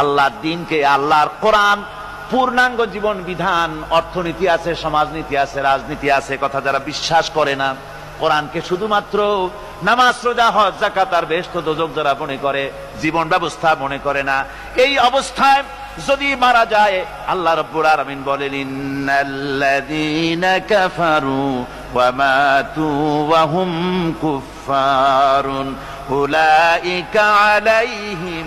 আল্লাহর দিনকে আল্লাহর কোরআন, পূর্ণাঙ্গ জীবন বিধান, অর্থনীতি আছে, সমাজনীতি আছে, রাজনীতি আছে, কথা যারা বিশ্বাস করে না, কোরআনকে শুধুমাত্র নামাজ, রোজা, হজ জাকাত আর বেস্ত দোজক যারা মনে করে, জীবন ব্যবস্থা মনে করে না, এই অবস্থায় যদি মারা যায়, আল্লাহ রব্বুল আলামিন বলেন, ইন্নাল্লাযীনা কাফারু ওয়া মাতু ওয়া হুম কুফফারুন, উলাইকা আলাইহিম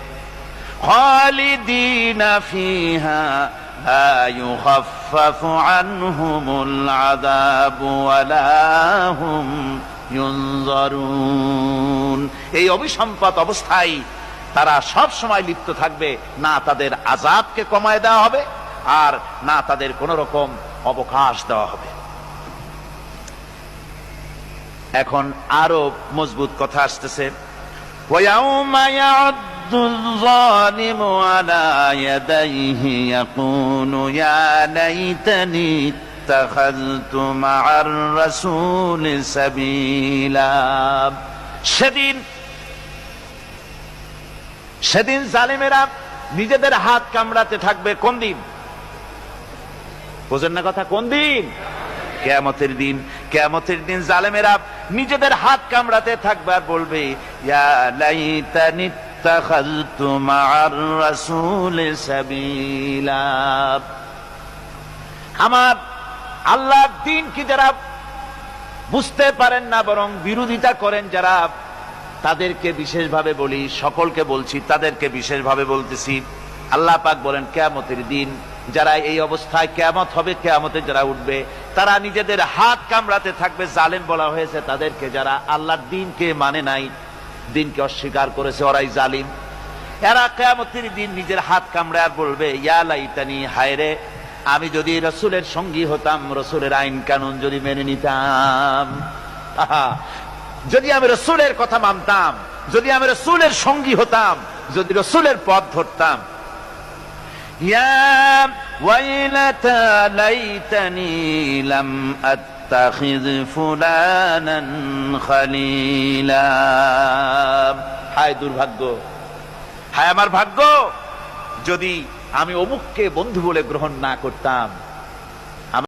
খালিদিনা ফিহা لا يخفف عنهم العذاب ولا هم ينظرون এই অভিসম্পদ অবস্থায় তারা সব সময় লিপ্ত থাকবে না তাদের আজাবকে কমায় দেওয়া হবে আর না তাদের কোন রকম অবকাশ দেওয়া হবে এখন আরো মজবুত কথা আসতেছে ويوم يعد الظالم على يديه يقول يا ليتني اتخذت مع الرسول سبيلا সেদিন সেদিন জালিমেরা নিজেদের হাত কামড়াতে থাকবে কোন দিন বোঝেন না কথা কোন দিন কেয়ামতের দিন কেয়ামতের দিন জালেমেরা নিজেদের হাত কামড়াতে থাকবে আর বলবে ইয়া লাইতানি ইত্তাখাযতু মা'আর রাসূল সাবিলা আমার আল্লাহর দিন কি যারা বুঝতে পারেন না, বরং বিরোধিতা করেন, যারা তাদেরকে বিশেষভাবে বলি, সকলকে বলছি, তাদেরকে বিশেষভাবে বলতেছি, আল্লাহ পাক বলেন, কেয়ামতের দিন যারা এই অবস্থায় কেয়ামত হবে, কেয়ামতে যারা উঠবে, তারা নিজেদের হাত কামড়াতে থাকবে, জালেম বলা হয়েছে, তাদেরকে যারা আল্লাহর দিনকে মানে নাই দিনকে অস্বীকার করেছে, ওরাই জালিম। এরা কেমতির দিন নিজের হাত কামড়ে আর বলবে, ইয়া লাইতানি হায়রে আমি যদি রসুলের সঙ্গী হতাম, রসুলের আইন কানুন যদি মেনে নিতাম। যদি আমি রসুলের কথা মানতাম, যদি আমি রসুলের সঙ্গী হতাম, যদি রসুলের পথ ধরতাম। ইয়া ওয়াইলাতা লাইতানি লাম আত أتخذ فلانا خليلا হায় দুর্ভাগ্য হায় আমার ভাগ্য যদি আমি অমুককে বন্ধু বলে গ্রহণ না করতাম